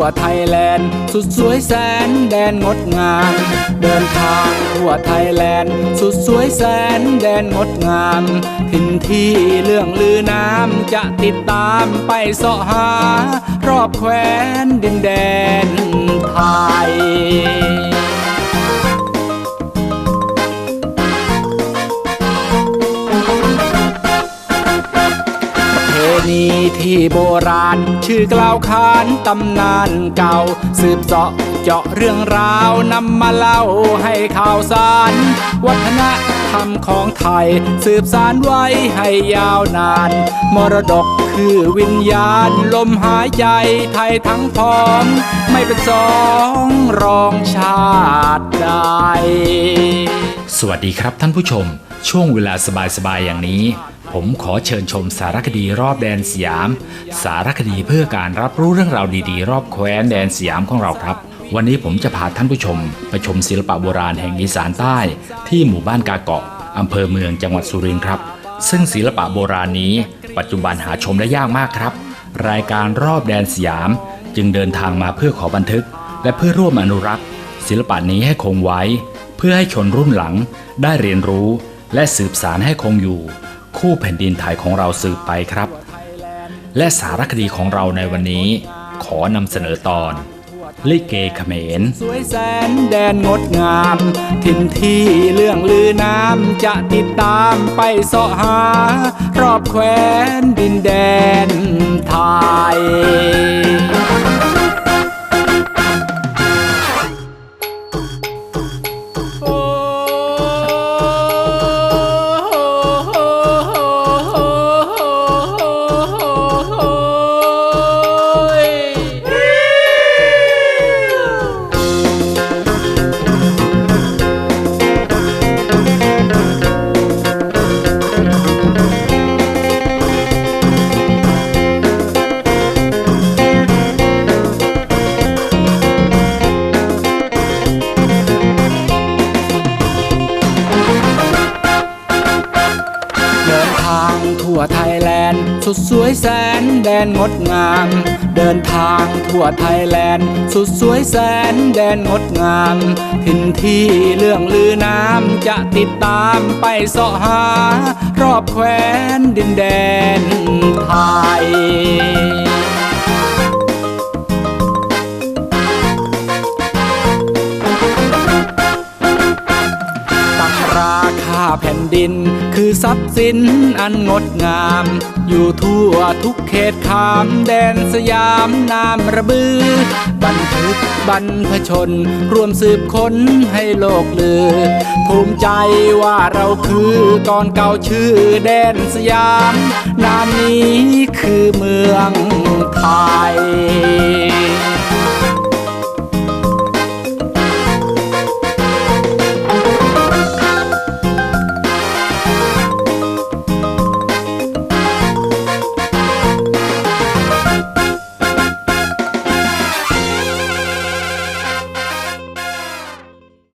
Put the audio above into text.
วไทยแลนด์ สุดสวยแสนแดนงดงาม เดินทางทั่วไทยแลนด์ สุดสวยแสนแดนงดงามถิ่นที่เรื่องลือน้ำจะติดตามไปเสาะหารอบแคว้นดินแดนไทย ณีที่โบราณ ชื่อกล่าวขานตำนานเก่า สืบเสาะเจาะเรื่องราวนำมาเล่าให้ข่าวสาร วัฒนธรรมของไทย สืบสารไว้ให้ยาวนาน มรดกคือวิญญาณ ลมหายใจไทยทั้งพร้อมไม่เป็นสองรองชาติใด สวัสดีครับท่านผู้ชม ช่วงเวลาสบายๆอย่างนี้ ผมขอเชิญชมสารคดีรอบแดนสยาม สารคดีเพื่อการรับรู้เรื่องราวดีๆ รอบแคว้นแดนสยามของเราครับ วันนี้ผมจะพาท่านผู้ชม ไปชมศิลปะโบราณแห่งอีสานใต้ ที่หมู่บ้านกาเกาะอำเภอเมืองจังหวัดสุรินทร์ครับ ซึ่งศิลปะโบราณนี้ ปัจจุบันหาชมได้ยากมากครับ รายการรอบแดนสยาม จึงเดินทางมาเพื่อขอบันทึก และเพื่อร่วมอนุรักษ์ ศิลปะนี้ให้คงไว้ เพื่อให้ชนรุ่นหลังได้เรียนรู้และสืบสารให้คงอยู่ คู่แผ่นดินไทยของเราสืบไปครับ และสารคดีของเราในวันนี้ ขอนำเสนอตอน ลิเกเขมร สวยแสนแดนงดงาม ถิ่นที่เรื่องลือน้ำจะติดตามไปเสาะหา รอบแคว้นดินแดน สุดสวยแสนแดนงดงาม เดินทางทั่วไทยแลนด์ สุดสวยแสนแดนงดงามถิ่นที่เรื่องลือน้ำจะติดตามไปเสาะหา รอบแคว้นดินแดนไทยตักราคาแผ่นดิน ทรัพย์สินอันงดงาม อยู่ทั่วทุกเขตขามแดนสยามนามระบือ บันทึกบรรพชน รวมสืบค้นให้โลกลือ ภูมิใจว่าเราคือก่อนเก่าชื่อแดนสยาม นามนี้คือเมืองไทย